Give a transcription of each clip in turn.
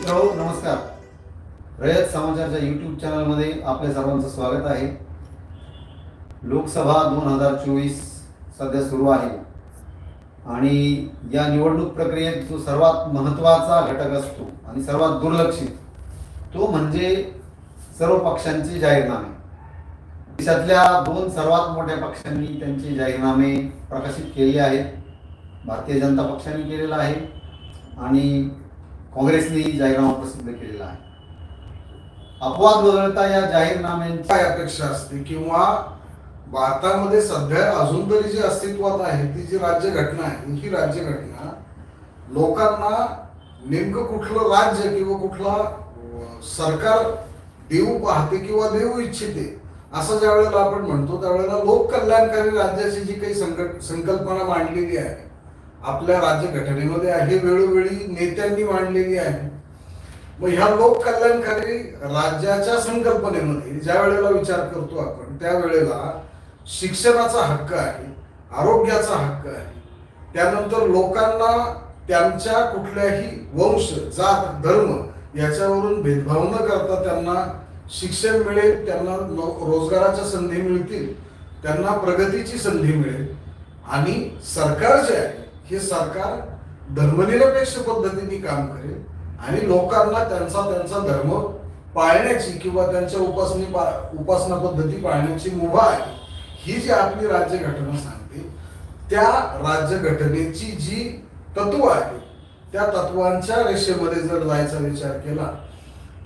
मित्र नमस्कार. रयत समाचारच्या यूट्यूब चॅनलमध्ये आपल्या सर्वांचं स्वागत आहे. लोकसभा दोन हजार चोवीस सध्या सुरू आहे. आणि या निवडणूक प्रक्रियेत जो सर्वात महत्त्वाचा घटक असतो आणि सर्वात दुर्लक्षित तो म्हणजे सर्व पक्षांचे जाहीरनामे. देशातल्या दोन सर्वात मोठ्या पक्षांनी त्यांचे जाहीरनामे प्रकाशित केले आहेत. भारतीय जनता पक्षाने केलेला आहे. आणि काँग्रेसने जाहीरनामा प्रसिद्ध केलेला आहे. अपवाद वगळता या जाहीरनाम्यांची काय अपेक्षा असते किंवा भारतामध्ये सध्या अजून तरी जी अस्तित्वात आहे ती जी राज्यघटना आहे ही राज्यघटना लोकांना नेमकं कुठलं राज्य किंवा कुठला सरकार देऊ पाहते किंवा देऊ इच्छिते असं ज्या वेळेला आपण म्हणतो त्यावेळेला लोक कल्याणकारी राज्याची जी काही संकट संकल्पना मांडलेली आहे आपल्या राज्यघटनेमध्ये आहे वेळोवेळी नेत्यांनी मांडलेली आहे. मग ह्या लोक कल्याणकारी राज्याच्या संकल्पनेमध्ये ज्या वेळेला विचार करतो आपण त्यावेळेला शिक्षणाचा हक्क आहे आरोग्याचा हक्क आहे. त्यानंतर लोकांना त्यांच्या कुठल्याही वंश जात धर्म याच्यावरून भेदभाव न करता त्यांना शिक्षण मिळेल त्यांना रोजगाराच्या संधी मिळतील त्यांना प्रगतीची संधी मिळेल. आणि सरकार जे आहे हे सरकार धर्मनिरपेक्ष पद्धतीने काम करेल आणि लोकांना त्यांचा त्यांचा धर्म पाळण्याची किंवा त्यांच्या उपासने पा- उपासना पद्धती पाळण्याची मुभा आहे. ही जी आपली राज्यघटना सांगते त्या राज्यघटनेची जी तत्व आहे त्या तत्वांच्या रेषेमध्ये जर जायचा विचार केला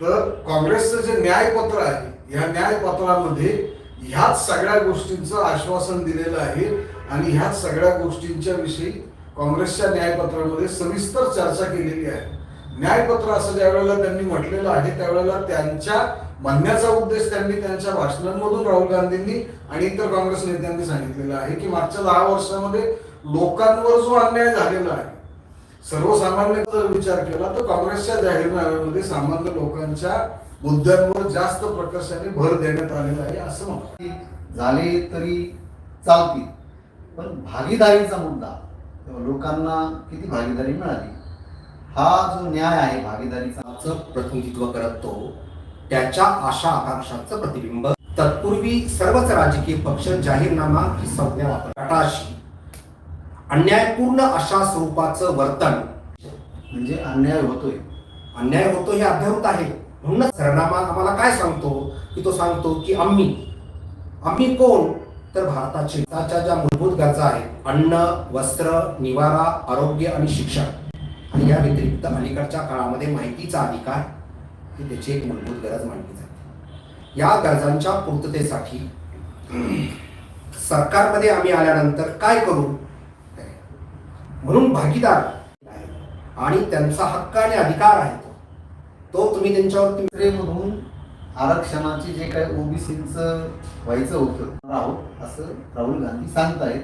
तर काँग्रेसचं जे न्यायपत्र आहे या न्यायपत्रामध्ये ह्याच सगळ्या गोष्टींचं आश्वासन दिलेलं आहे आणि ह्याच सगळ्या गोष्टींच्या विषयी काँग्रेसच्या न्यायपत्रामध्ये सविस्तर चर्चा केलेली आहे. न्यायपत्र असं ज्या वेळेला त्यांनी म्हटलेलं आहे त्यावेळेला त्यांच्या म्हणण्याचा उद्देश त्यांनी त्यांच्या भाषणांमधून राहुल गांधींनी आणि इतर काँग्रेस नेत्यांनी सांगितलेलं आहे की मागच्या दहा वर्षामध्ये लोकांवर जो अन्याय झालेला आहे सर्वसामान्य जर विचार केला तर काँग्रेसच्या जाहीरनाम्यामध्ये सामान्य लोकांच्या मुद्द्यांवर जास्त प्रकर्षाने भर देण्यात आलेला आहे असं म्हणतात. झाले तरी चालतील पण भागीदारीचा मुद्दा लोकांना किती भागीदारी मिळाली? हा जो न्याय आहे भागीदारीचा प्रतिनिधित्व करत तो त्याच्या आशा आकांक्षांचं प्रतिबिंब. तत्पूर्वी सर्वच राजकीय पक्ष जाहीरनामा ही संज्ञा वापर गटाशी अन्यायपूर्ण अशा स्वरूपाचं वर्तन. म्हणजे अन्याय होतोय. अन्याय होतो हे अभ्याहूत आहे. म्हणूनच सरनामा आम्हाला काय सांगतो? की तो सांगतो की आम्ही. आम्ही कोण? तर भारताची ज्या मूलभूत गरजा आहेत अन्न वस्त्र निवारा आरोग्य आणि शिक्षण आणि या व्यतिरिक्त अलीकडच्या काळामध्ये माहितीचा अधिकार ही त्याची एक मूलभूत गरज मानली जाते. या गरजांच्या पूर्ततेसाठी सरकारमध्ये आम्ही आल्यानंतर काय करू? म्हणून भागीदार आणि त्यांचा हक्क आणि अधिकार आहे तो. तुम्ही त्यांच्यावर म्हणून आरक्षणाचे जे काही ओबीसीचं व्हायचं होतं राहुल असं राहुल गांधी सांगतायत.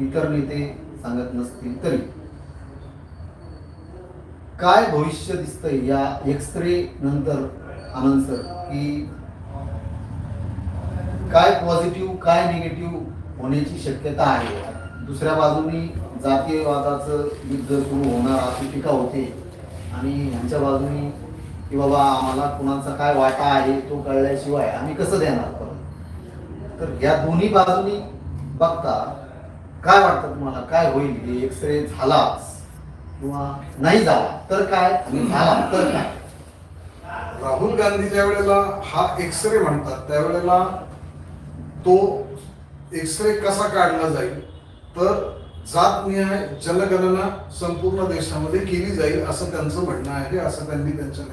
इतर नेते सांगत नसतील तरी. काय भविष्य दिसतंय या एक्सरे नंतर आनंद सर की काय पॉझिटिव्ह काय निगेटिव्ह होण्याची शक्यता आहे? दुसऱ्या बाजूनी जातीयवादाचं युद्ध सुरू होणार अशी टीका होते. आणि ह्यांच्या बाजूनी की बाबा आम्हाला कुणाचा काय वाटा आहे तो कळल्याशिवाय आम्ही कसं देणार? परत तर या दोन्ही बाजूनी बघता काय वाटतं तुम्हाला? काय होईल? एक्सरे झालाच किंवा नाही झाला? तर काय? आणि झाला तर काय? राहुल गांधी ज्या वेळेला हा एक्सरे म्हणतात त्यावेळेला तो एक्सरे कसा काढला जाईल? तर जातनिहाय जनगणना संपूर्ण देशामध्ये केली जाईल असं त्यांचं म्हणणं आहे असं त्यांनी त्यांच्या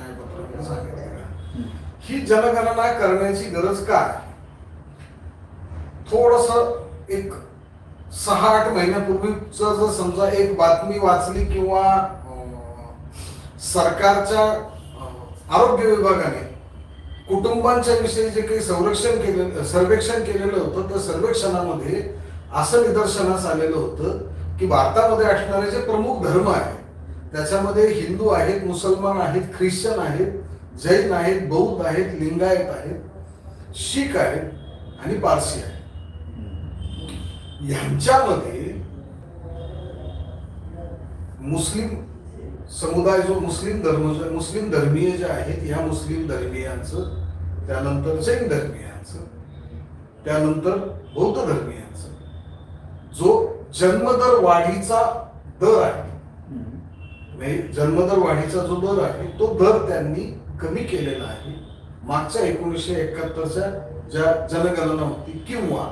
न्यायपत्रामध्ये सांगितलेलं. ही जनगणना करण्याची गरज काय? थोडस एक सहा आठ महिन्यापूर्वीच जर समजा एक बातमी वाचली किंवा सरकारच्या आरोग्य विभागाने कुटुंबांच्या विषयी जे काही संरक्षण केलेलं सर्वेक्षण केलेलं होतं त्या सर्वेक्षणामध्ये असं निदर्शनास आलेलं होतं की भारतामध्ये असणारे जे प्रमुख धर्म आहेत त्याच्यामध्ये हिंदू आहेत मुसलमान आहेत ख्रिश्चन आहेत जैन आहेत बौद्ध आहेत लिंगायत आहेत शीख आहेत आणि पारसी आहेत. ह्यांच्यामध्ये मुस्लिम समुदाय जो मुस्लिम धर्म मुस्लिम धर्मीय जे आहेत या मुस्लिम धर्मीयांचं त्यानंतर जैन धर्मीयांचं त्यानंतर बौद्ध धर्मीयांचं जो जन्मदर वाढीचा दर आहे म्हणजे जन्मदर वाढीचा जो दर आहे तो दर त्यांनी कमी केलेला आहे. मागच्या एकोणीसशे एकाहत्तरच्या ज्या जनगणना होती किंवा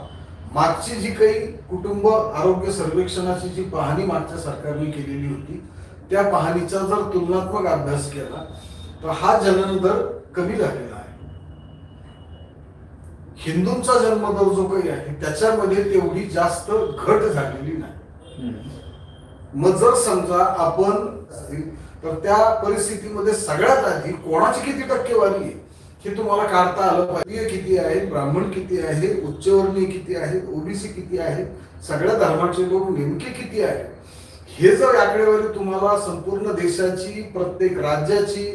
मागची जी काही कुटुंब आरोग्य सर्वेक्षणाची जी पाहणी मागच्या सरकारने केलेली होती त्या पाहणीचा जर तुलनात्मक अभ्यास केला तर हा जनन दर कमी झालेला आहे. हिंदूंचा जन्मदर जो काही आहे त्याच्यामध्ये तेवढी जास्त घट झालेली नाही. मग जर समजा आपण तर त्या परिस्थितीमध्ये सगळ्यात आधी कोणाची किती टक्केवारी आहे हे तुम्हाला काढता आलं पाहिजे. किती आहे ब्राह्मण किती आहे उच्चवर्णीय किती आहेत ओबीसी किती आहेत सगळ्या धर्माचे लोक नेमके किती आहेत हे जर आकडेवारी तुम्हाला संपूर्ण देशाची प्रत्येक राज्याची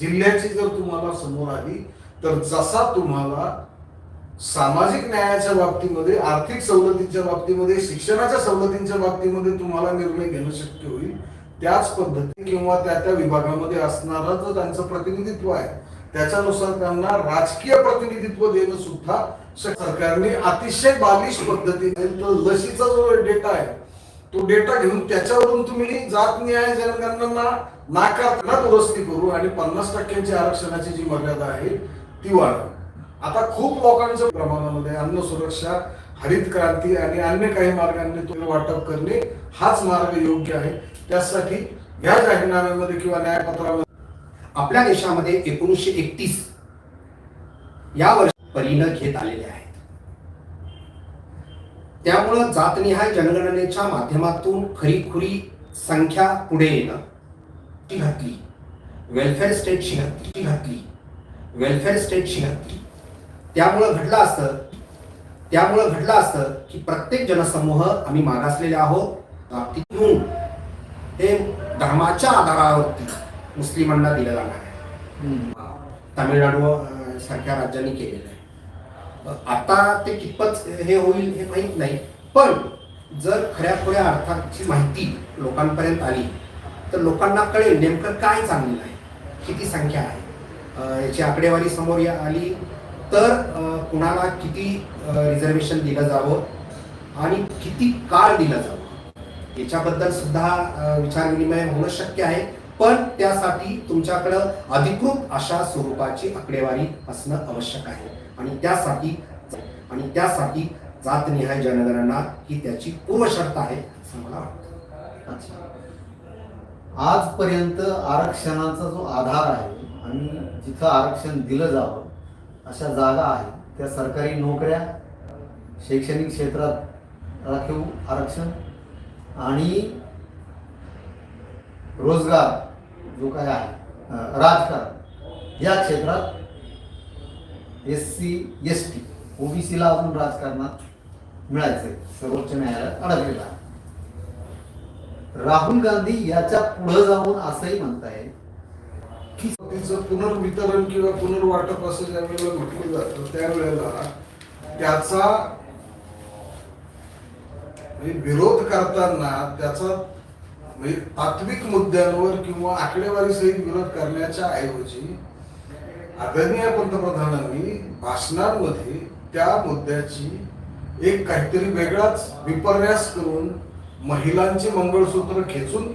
जिल्ह्याची जर तुम्हाला समोर आली तर जसा तुम्हाला सामाजिक न्यायाच्या बाबतीमध्ये आर्थिक सवलतीच्या बाबतीमध्ये शिक्षणाच्या सवलतींच्या बाबतीमध्ये तुम्हाला निर्णय घेणं शक्य होईल. त्याच पद्धती किंवा त्या त्या विभागामध्ये असणारा जो त्यांचं प्रतिनिधित्व आहे त्याच्यानुसार त्यांना राजकीय प्रतिनिधित्व देणं सुद्धा सरकारने अतिशय बालिश पद्धतीने लसीचा लशीचा जो डेटा आहे तो डेटा घेऊन त्याच्यावरून तुम्ही जात न्याय जनगणना नाकारताना दुरुस्ती करू आणि पन्नास टक्क्यांची आरक्षणाची जी मर्यादा आहे ती वाढवू. आता खूप लोकांच्या प्रमाणामध्ये अन्न सुरक्षा हरित क्रांती आणि अन्य काही मार्गांनी तो वाटप करणे हाच मार्ग योग्य आहे. त्यासाठी या जाहीरनाम्यामध्ये किंवा न्यायपत्रामध्ये आपल्या देशामध्ये एकोणीसशे एकतीस या वर्षी परिणय घेत आलेले आहेत. त्यामुळं जातनिहाय जनगणनेच्या माध्यमातून खरीखुरी संख्या पुढे येणं ती घातली. वेलफेअर स्टेटची घातली घातली. वेलफेअर स्टेटची घातली. त्यामुळं घडलं असतं त्यामुळं घडलं असतं की प्रत्येक जनसमूह आम्ही मागासलेले आहोत. हे धर्माच्या आधारावरती मुस्लिमांना दिलं जाणार आहे. तामिळनाडू सारख्या राज्यांनी केलेलं आहे. आता ते कितपत हे होईल हे माहीत नाही. पण जर खऱ्या खुऱ्या अर्थाची माहिती लोकांपर्यंत आली तर लोकांना कळेल नेमकं काय चांगलं आहे. किती संख्या आहे. याची आकडेवारी समोर या- आली. तर कुणाला किती रिझर्वेशन दिलं जावं आणि किती काळ दिलं जावं? याच्याबद्दल सुद्धा विचारविनिमय होणं शक्य आहे. पण त्यासाठी तुमच्याकडं अधिकृत अशा स्वरूपाची आकडेवारी असणं आवश्यक आहे. आणि त्यासाठी आणि त्यासाठी जातनिहाय जनगणना ही त्याची पूर्वशर्त आहे असं मला वाटतं. आजपर्यंत आरक्षणाचा जो आधार आहे आणि जिथं आरक्षण दिलं जावं अशा जागा आहेत. त्या सरकारी नोकऱ्या शैक्षणिक क्षेत्रात राखीव आरक्षण आणि रोजगार जो काय आहे राजकारण या क्षेत्रात एस सी एस टी ओबीसीला अजून राजकारणात मिळायचं सर्वोच्च न्यायालयात अडकलेला राहुल गांधी याच्या पुढं जाऊन असंही म्हणताय येईल तिचं पुनर्वितरण किंवा पुनर्वाटप असं ज्या वेळेला म्हटलं जातं त्यावेळेला त्याचा म्हणजे विरोध करताना त्याचा म्हणजे तात्विक मुद्द्यांवर किंवा आकडेवारी सहित विरोध करण्याच्या ऐवजी आदरणीय पंतप्रधानांनी भाषणांमध्ये त्या मुद्द्याची एक काहीतरी वेगळाच विपर्यास करून महिलांचे मंगळसूत्र खेचून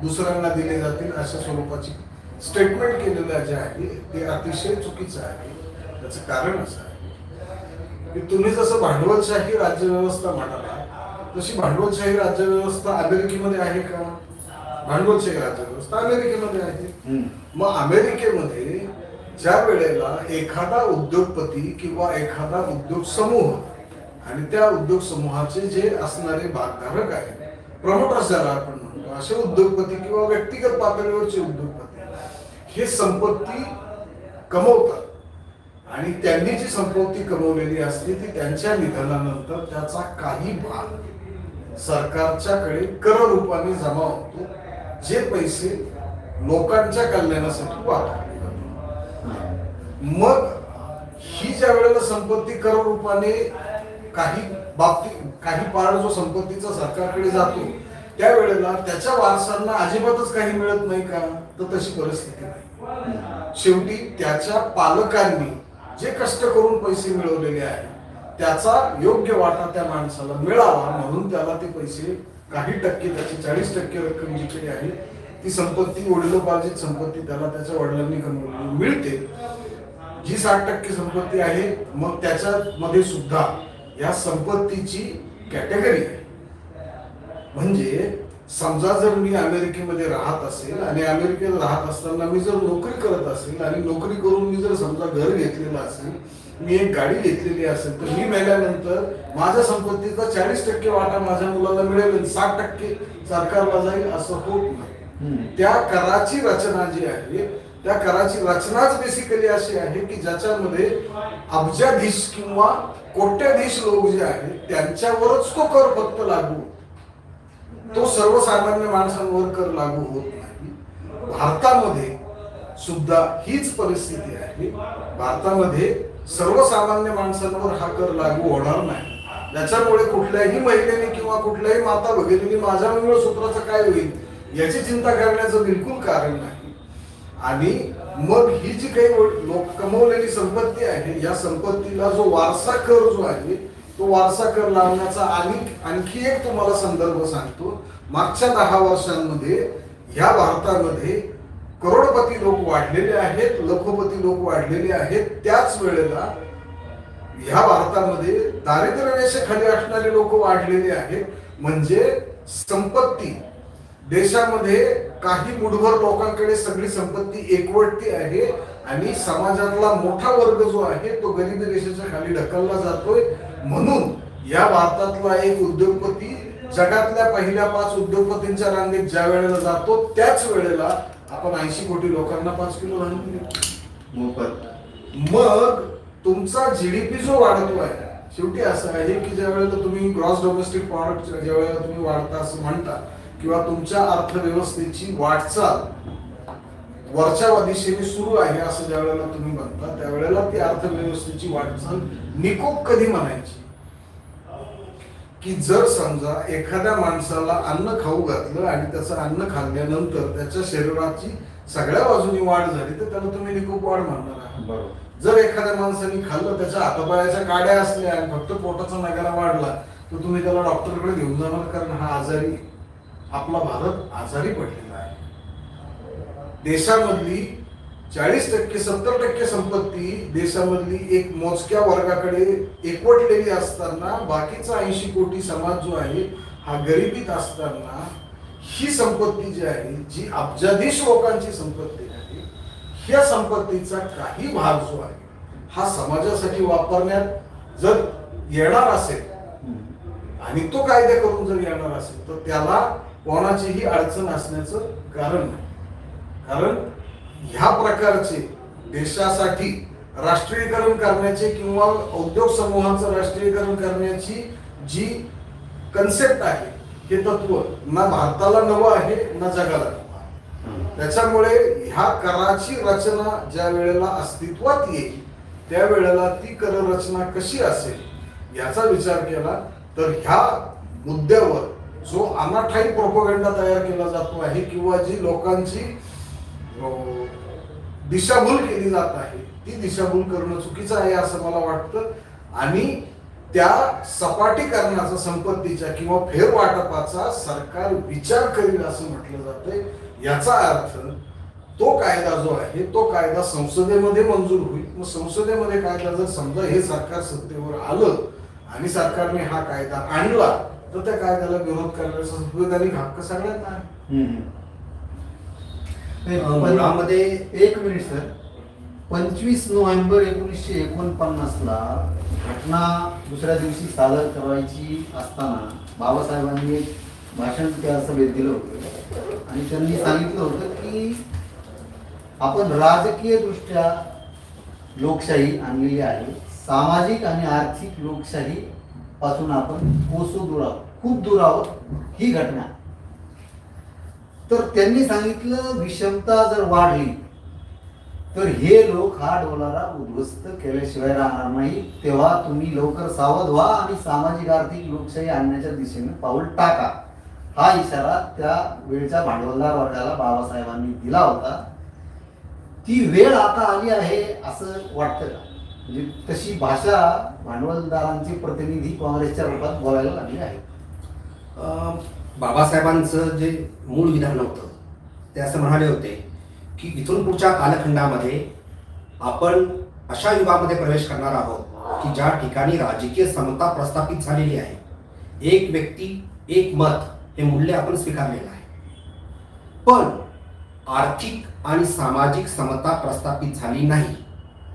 दुसऱ्यांना दिले जातील अशा स्वरूपाची स्टेटमेंट केलेलं जे आहे ते अतिशय चुकीचं आहे. त्याचं कारण असं आहे. की तुम्ही जसं भांडवलशाही राज्यव्यवस्था म्हणाला तशी भांडवलशाही राज्यव्यवस्था अमेरिकेमध्ये आहे का? भांडवलशाही राज्यव्यवस्था अमेरिकेमध्ये आहे. मग अमेरिकेमध्ये ज्या वेळेला एखादा उद्योगपती किंवा एखादा उद्योग समूह आणि त्या उद्योग समूहाचे जे असणारे भागधारक आहेत प्रमोटर्स ज्याला आपण म्हणतो असे उद्योगपती किंवा व्यक्तिगत पातळीवरचे उद्योगपती हे संपत्ती कमवतात. आणि त्यांनी जी संपत्ती कमवलेली असते ती त्यांच्या निधनानंतर त्याचा काही भाग सरकारच्याकडे कर रूपाने जमा होतो जे पैसे लोकांच्या कल्याणासाठी वापरले जातात. मग ही ज्या वेळेला संपत्ती कर रूपाने काही बाबतीत काही पार्ट जो संपत्तीचा सरकारकडे जातो त्यावेळेला त्याच्या वारसांना अजिबातच काही मिळत नाही का? तर तशी परिस्थिती नाही. शेवटी त्याच्या पालकांनी जे कष्ट करून पैसे मिळवलेले आहेत त्याचा योग्य वाटा त्या माणसाला मिळावा म्हणून त्याला ते पैसे काही टक्के त्याची चाळीस टक्के रक्कम जी काही आहे ती संपत्ती वडिलोपार्जित संपत्ती त्याला त्याच्या वडिलांनी कमवलेली मिळते. जी साठ टक्के संपत्ती आहे मग त्याच्यामध्ये सुद्धा या संपत्तीची कॅटेगरी आहे. म्हणजे समजा जर मी अमेरिकेमध्ये राहत असेल आणि अमेरिकेत राहत असताना मी जर नोकरी करत असेल आणि नोकरी करून मी जर समजा घर घेतलेलं असेल मी एक गाडी घेतलेली असेल तर मी मेल्यानंतर माझ्या संपत्तीचा चाळीस टक्के वाटा माझ्या मुलाला मिळेल साठ टक्के सरकारला जाईल असं होत नाही. त्या कराची रचना जी आहे त्या कराची रचनाच बेसिकली अशी आहे की ज्याच्यामध्ये अब्जाधीश किंवा कोट्याधीश लोक जे आहेत त्यांच्यावरच तो कर फक्त लागू तो सर्वसामान्य माणसांवर कर लागू होत नाही. भारतामध्ये सुद्धा हीच परिस्थिती आहे. भारतामध्ये सर्वसामान्य माणसांवर हा कर लागू होणार नाही. त्याच्यामुळे कुठल्याही महिलेने किंवा कुठल्याही माता भगिनीने माझ्या मंगळसूत्राचं काय होईल याची चिंता करण्याचं बिलकुल कारण नाही. आणि मग ही जी काही लोक कमवलेली संपत्ती आहे या संपत्तीला जो वारसा कर जो आहे तो वारसा कर लावण्याचा आणि आणखी एक तुम्हाला संदर्भ सांगतो. मागच्या दहा वर्षांमध्ये ह्या भारतामध्ये करोडपती लोक वाढलेले आहेत लखोपती लोक वाढलेले आहेत. त्याच वेळेला ह्या भारतामध्ये दारिद्र्य रेषेखाली असणारे लोक वाढलेले आहेत. म्हणजे संपत्ती. देशामध्ये काही मुठभर लोकांकडे सगळी संपत्ती एकवटती आहे आणि समाजातला मोठा वर्ग जो आहे तो गरीब रेषेच्या खाली ढकलला जातोय. म्हणून या भारतातला एक उद्योगपती जगातल्या पहिल्या पाच उद्योगपतींच्या रांगेत ज्या वेळेला जातो त्याच वेळेला आपण ऐंशी कोटी लोकांना पाच किलो देतो मोफत. मग तुमचा जीडीपी जो वाढतो आहे शेवटी असं आहे की ज्या वेळेला तुम्ही ग्रॉस डोमेस्टिक प्रॉडक्ट ज्या वेळेला तुम्ही वाढता असं म्हणता किंवा तुमच्या अर्थव्यवस्थेची वाटचाल वरच्या दिशेने सुरू आहे असं ज्या वेळेला तुम्ही म्हणता त्यावेळेला ती अर्थव्यवस्थेची वाटचाल निकोप कधी म्हणायची? की जर समजा एखाद्या माणसाला अन्न खाऊ घातलं आणि त्याचं अन्न खाल्ल्यानंतर त्याच्या शरीराची सगळ्या बाजूनी वाढ झाली तर त्याला तुम्ही निकोप वाढ म्हणणार आहात. जर एखाद्या माणसाने खाल्लं त्याच्या हातापायाच्या काड्या असल्या आणि फक्त पोटाचा नगारा वाढला तर तुम्ही त्याला डॉक्टरकडे घेऊन जाणार कारण हा आजारी. आपला भारत आजारी पडलेला आहे. देशामधली चाळीस टक्के सत्तर टक्के संपत्ती देशामधली एक मोजक्या वर्गाकडे एकवटलेली असताना बाकीचा ऐंशी कोटी समाज जो आहे हा गरिबीत असताना ही संपत्ती जी आहे जी अब्जाधीश लोकांची संपत्ती आहे ह्या संपत्तीचा काही भाग जो आहे हा समाजासाठी वापरण्यात जर येणार असेल आणि तो कायदे करून जर येणार असेल तर त्याला कोणाचीही अडचण असण्याचं कारण नाही. कारण ह्या प्रकारचे देशासाठी राष्ट्रीयकरण करण्याचे किंवा उद्योग समूहाचं राष्ट्रीयकरण करण्याची जी कन्सेप्ट आहे हे तत्व ना भारताला नवं आहे ना जगाला नवं आहे. त्याच्यामुळे ह्या कराची रचना ज्या वेळेला अस्तित्वात येईल त्यावेळेला ती कर रचना कशी असेल याचा विचार केला तर ह्या मुद्द्यावर जो अनाठाई प्रोपोगंडा तयार केला जातो आहे किंवा जी लोकांची दिशाभूल केली जात आहे. ती दिशाभूल करणं चुकीचं आहे असं मला वाटतं. आणि त्या सपाटीकरणाचा संपत्तीच्या किंवा फेरवाटपाचा सरकार विचार करील असं म्हटलं जातंय. याचा अर्थ तो कायदा जो आहे तो कायदा संसदेमध्ये मंजूर होईल. मग संसदेमध्ये कायदा जर समजा हे सरकार सत्तेवर आलं आणि सरकारने हा कायदा आणला तर त्या कायद्याला विरोध करण्याचा संविधानिक हक्क सगळ्यांना आहे. नाही, मुळामध्ये एक मिनिट सर. पंचवीस नोव्हेंबर एकोणीसशे एकोणपन्नासला घटना दुसऱ्या दिवशी सादर करायची असताना बाबासाहेबांनी एक भाषण त्या सभेत दिलं होतं. आणि त्यांनी सांगितलं होतं की आपण राजकीय दृष्ट्या लोकशाही आणलेली आहे. सामाजिक आणि आर्थिक लोकशाही पासून आपण कोसो दूर आहोत खूप दूर आहोत. ही घटना. तर त्यांनी सांगितलं विषमता जर वाढली तर हे लोक हा डोलारा उद्ध्वस्त केल्याशिवाय राहणार नाही. तेव्हा तुम्ही लवकर सावध व्हा आणि सामाजिक आर्थिक लोकशाही आणण्याच्या दिशेने पाऊल टाका. हा इशारा त्या वेळच्या भांडवलदार वर्गाला बाबासाहेबांनी दिला होता. ती वेळ आता आली आहे असं वाटतं का? म्हणजे तशी भाषा भांडवलदारांचे प्रतिनिधी काँग्रेसच्या रूपात बोलायला लागली आहे. बाबासाहेबांचं जे मूळ विधान होतं ते असं म्हणाले होते की इथून पुढच्या कालखंडामध्ये आपण अशा युगामध्ये प्रवेश करणार आहोत की ज्या ठिकाणी राजकीय समता प्रस्थापित झालेली आहे. एक व्यक्ती एक मत हे मूल्य आपण स्वीकारलेलं आहे. पण आर्थिक आणि सामाजिक समता प्रस्थापित झाली नाही.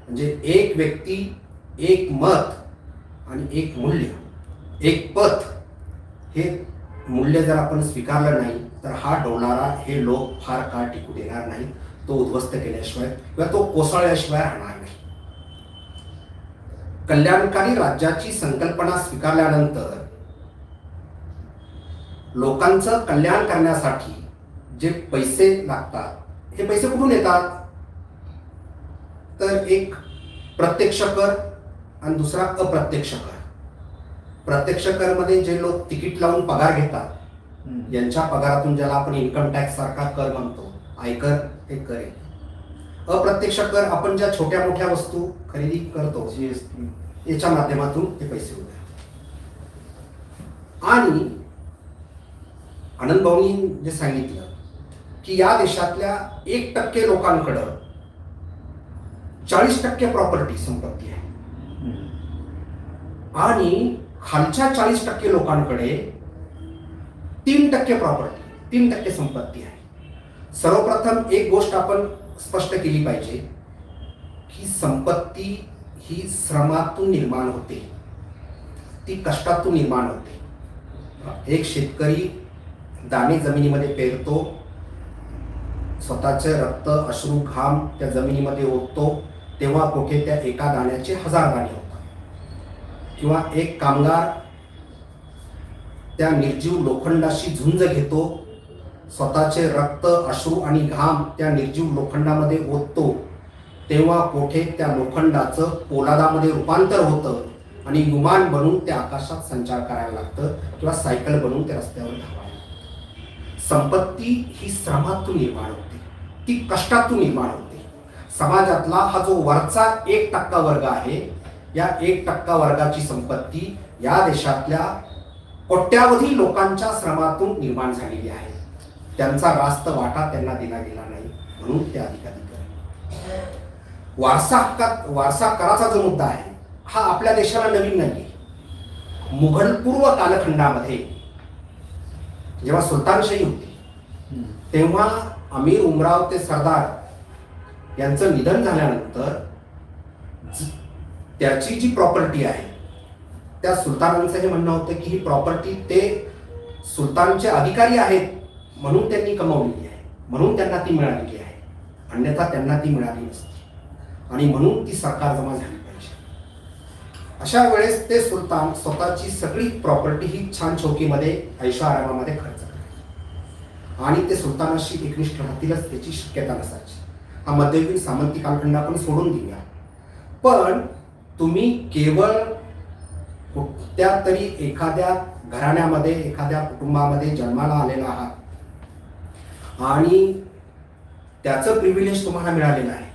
म्हणजे एक व्यक्ती एक मत आणि एक मूल्य एक पथ हे मूल्य जर आपण स्वीकारलं नाही तर हा डोलारा हे लोक फार काळ टिकू देणार नाही. तो उद्ध्वस्त केल्याशिवाय किंवा तो कोसळल्याशिवाय राहणार नाही. कल्याणकारी राज्याची संकल्पना स्वीकारल्यानंतर लोकांचं कल्याण करण्यासाठी जे पैसे लागतात हे पैसे कुठून येतात? तर एक प्रत्यक्ष कर आणि दुसरा अप्रत्यक्ष कर. प्रत्यक्ष करमध्ये जे लोक तिकीट लावून पगार घेतात यांच्या पगारातून ज्याला आपण इन्कम टॅक्स सारखा कर म्हणतो आयकर हे कर आहे. अप्रत्यक्ष कर आपण ज्या छोट्या मोठ्या वस्तू खरेदी करतो जीएसटी याच्या माध्यमातून ते पैसे उभे आणि आनंद भाऊनी जे सांगितलं की या देशातल्या एक टक्के लोकांकडं चाळीस टक्के प्रॉपर्टी संपत्ती आहे. आणि खालच्या चाळीस टक्के लोकांकडे तीन टक्के प्रॉपर्टी तीन टक्के संपत्ती आहे. सर्वप्रथम एक गोष्ट आपण स्पष्ट केली पाहिजे की संपत्ती ही श्रमातून निर्माण होते. ती कष्टातून निर्माण होते. एक शेतकरी दाणे जमिनीमध्ये पेरतो स्वतःचे रक्त अश्रू घाम त्या जमिनीमध्ये ओततो तेव्हा कुठे त्या एका दाण्याचे हजार दाणे किंवा एक कामगार त्या निर्जीव लोखंडाशी झुंज घेतो स्वतःचे रक्त अश्रू आणि घाम त्या निर्जीव लोखंडामध्ये ओततो तेव्हा कोठे त्या लोखंडाचं पोलादामध्ये रूपांतर होतं आणि विमान बनून त्या आकाशात संचार करायला लागतं किंवा सायकल बनवून त्या रस्त्यावर धावायला लागतं. संपत्ती ही श्रमातून निर्माण होते ती कष्टातून निर्माण होते समाजातला हा जो वरचा एक टक्का वर्ग आहे या एक टक्का वर्गाची संपत्ती या देशातल्या कोट्यावधी लोकांच्या श्रमातून निर्माण झालेली आहे. त्यांचा रास्त वाटा त्यांना दिला गेला नाही म्हणून ते अधिकाधिक वारसा हक्कात वारसा कराचा जो मुद्दा आहे हा आपल्या देशाला नवीन नाही मुघलपूर्व कालखंडामध्ये जेव्हा सुलतानशाही होती तेव्हा अमीर उमराव ते सरदार यांचं निधन झाल्यानंतर त्याची जी प्रॉपर्टी आहे त्या सुलतानांचं हे म्हणणं होतं की ही प्रॉपर्टी ते सुलतानचे अधिकारी आहेत म्हणून त्यांनी कमावलेली आहे. म्हणून त्यांना ती मिळालेली आहे. अन्यथा त्यांना ती मिळाली नसती. आणि म्हणून ती सरकार जमा झाली पाहिजे. अशा वेळेस ते सुलतान स्वतःची सगळी प्रॉपर्टी ही छान चौकीमध्ये ऐशा आरामामध्ये खर्च करायचे आणि ते सुलतानाशी एकनिष्ठ राहतीलच त्याची शक्यता नसायची. हा मध्ययुगीन सामंती कालखंड आपण सोडून देऊया. पण तुम्ही केवळ कुठल्या तरी एखाद्या घराण्यामध्ये एखाद्या कुटुंबामध्ये जन्माला आलेला आहात. आणि त्याचं प्रिव्हिलेज तुम्हाला मिळालेलं आहे.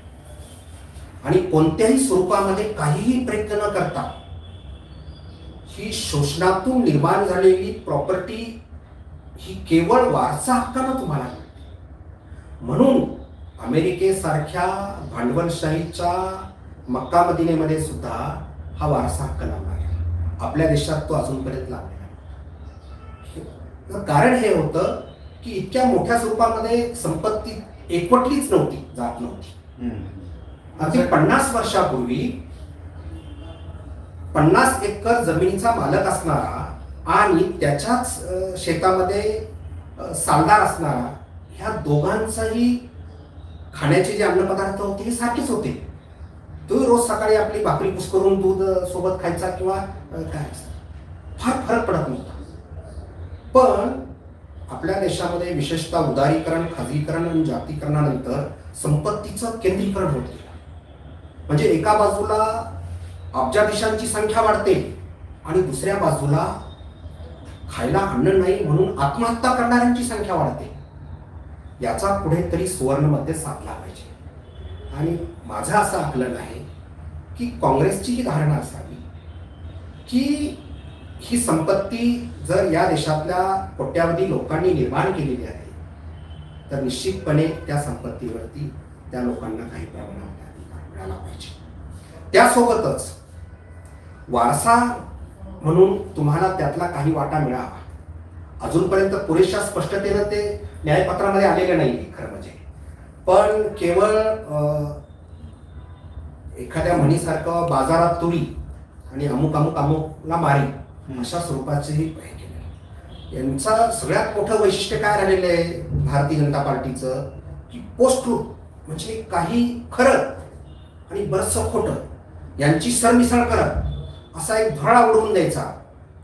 आणि कोणत्याही स्वरूपामध्ये काहीही प्रयत्न न करता ही शोषणातून निर्माण झालेली प्रॉपर्टी ही केवळ वारसा हक्कानं तुम्हाला म्हणून अमेरिकेसारख्या भांडवलशाहीच्या मक्का मदिनेमध्ये सुद्धा हा वारसा हक्क लावला गेला आपल्या देशात तो अजूनपर्यंत नाही. कारण हे होतं की इतक्या मोठ्या स्वरूपामध्ये संपत्ती एकवटलीच नव्हती जात नव्हती. अगदी पन्नास वर्षापूर्वी पन्नास एकर जमिनीचा मालक असणारा आणि त्याच्याच शेतामध्ये सालदार असणारा ह्या दोघांचाही खाण्याचे जे अन्नपदार्थ होते हे सारखेच होते. तुम्ही रोज सकाळी आपली भाकरी कुस्करून दूध सोबत खायचा किंवा खायचा काय फार फरक पडत नव्हता. पण आपल्या देशामध्ये विशेषतः उदारीकरण खाजगीकरण आणि जातीकरणानंतर संपत्तीचं केंद्रीकरण होत गेलं. म्हणजे एका बाजूला अब्जाधीशांची संख्या वाढते आणि दुसऱ्या बाजूला खायला अन्न नाही म्हणून आत्महत्या करणाऱ्यांची संख्या वाढते. याचा कुठेतरी सुवर्णमध्ये साधला पाहिजे. आणि माझं असं आकलन आहे की काँग्रेसची ही धारणा असावी की ही संपत्ती जर या देशातल्या कोट्यावधी लोकांनी निर्माण केलेली आहे तर निश्चितपणे त्या संपत्तीवरती त्या लोकांना काही प्रमाणात अधिकार मिळाला पाहिजे. त्यासोबतच वारसा म्हणून तुम्हाला त्यातला काही वाटा मिळावा. अजूनपर्यंत पुरेशा स्पष्टतेनं ते न्यायपत्रामध्ये आलेलं नाही खरं म्हणजे. पण केवळ एखाद्या म्हणीसारखं बाजारात तुरी आणि अमुक अमुक अमुकला मारी अशा स्वरूपाचे हे केलेलं यांचा सगळ्यात मोठं वैशिष्ट्य काय राहिलेलं आहे भारतीय जनता पार्टीचं? की पोस्ट ट्रूथ म्हणजे काही खरं आणि बरंचसं खोटं यांची सरमिसळ करत असा एक धोळा उडवून द्यायचा.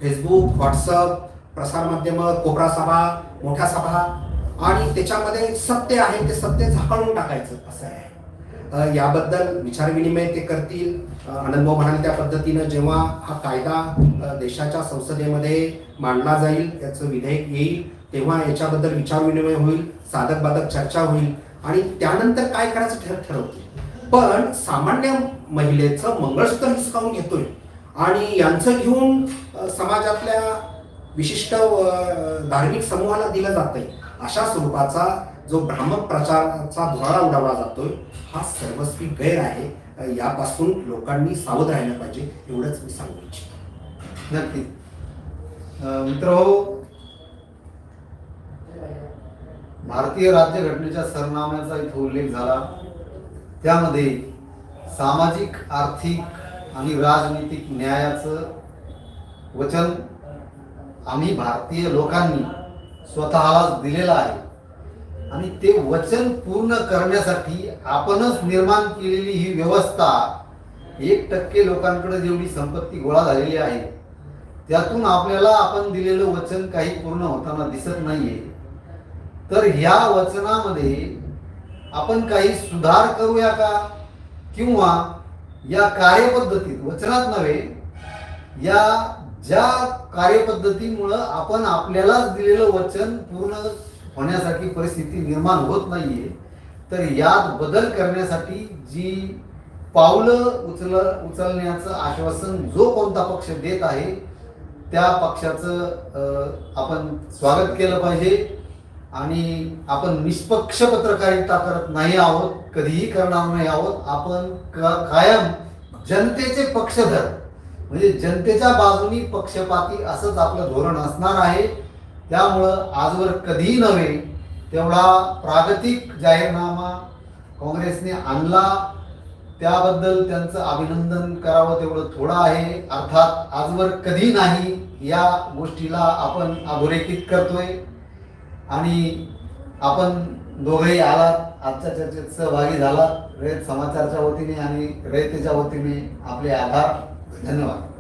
फेसबुक व्हॉट्सअप प्रसारमाध्यमं कोपरा सभा मोठ्या सभा आणि त्याच्यामध्ये सत्य आहे ते सत्य झाकळून टाकायचं असं आहे. याबद्दल विचारविनिमय ते करतील. आनंदभाऊ म्हणाले त्या पद्धतीनं जेव्हा हा कायदा देशाच्या संसदेमध्ये मांडला जाईल त्याचं विधेयक येईल तेव्हा याच्याबद्दल विचारविनिमय होईल साधक बाधक चर्चा होईल आणि त्यानंतर काय करायचं ठर ठरवतील. पण सामान्य महिलेचं मंगळसूत्र हिसकावून घेतोय. आणि यांचं घेऊन समाजातल्या विशिष्ट धार्मिक समूहाला दिलं जातंय. अशा स्वरूपाचा जो भ्रामक प्रचाराचा धुराळा उडवला जातोय हा सर्वस्वी गैर आहे. यापासून लोकांनी सावध राहिलं पाहिजे एवढंच मी सांगू इच्छितो. नक्की. मित्र भारतीय राज्यघटनेच्या सरनाम्याचा इथं उल्लेख झाला. त्यामध्ये सामाजिक आर्थिक आणि राजनीतिक न्यायाचं वचन आम्ही भारतीय लोकांनी स्वतःलाच दिलेलं आहे. आणि ते वचन पूर्ण करण्यासाठी आपणच निर्माण केलेली ही व्यवस्था एक टक्के लोकांकडे जेवढी संपत्ती गोळा झालेली आहे त्यातून आपल्याला आपण दिलेलं वचन काही पूर्ण होताना दिसत नाहीये. तर ह्या वचनामध्ये आपण काही सुधार करूया का? किंवा या कार्यपद्धतीत वचनात नव्हे या ज्या कार्यपद्धतीमुळं आपण आपल्यालाच दिलेलं वचन पूर्ण होण्यासाठी परिस्थिती निर्माण होत नाहीये तर यात बदल करण्यासाठी जी पावलं उचल उचलण्याचं आश्वासन जो कोणता पक्ष देत आहे त्या पक्षाचं आपण स्वागत केलं पाहिजे आणि आपण निष्पक्ष पत्रकारिता करत नाही आहोत कधीही करणार नाही आहोत आपण क- कायम जनतेचे पक्षधर म्हणजे जनतेच्या बाजूनी पक्षपाती असंच आपलं धोरण असणार आहे. त्यामुळं आजवर कधीही नव्हे तेवढा प्रागतिक जाहीरनामा काँग्रेसने आणला. त्याबद्दल त्यांचं अभिनंदन करावं तेवढं थोडं आहे. अर्थात आजवर कधी नाही या गोष्टीला आपण अधोरेखित करतोय. आणि आपण दोघेही आलात आजच्या चर्चेत सहभागी झालात. रयत समाचारच्या वतीने आणि रयतेच्या वतीने आपले आभार. धन्यवाद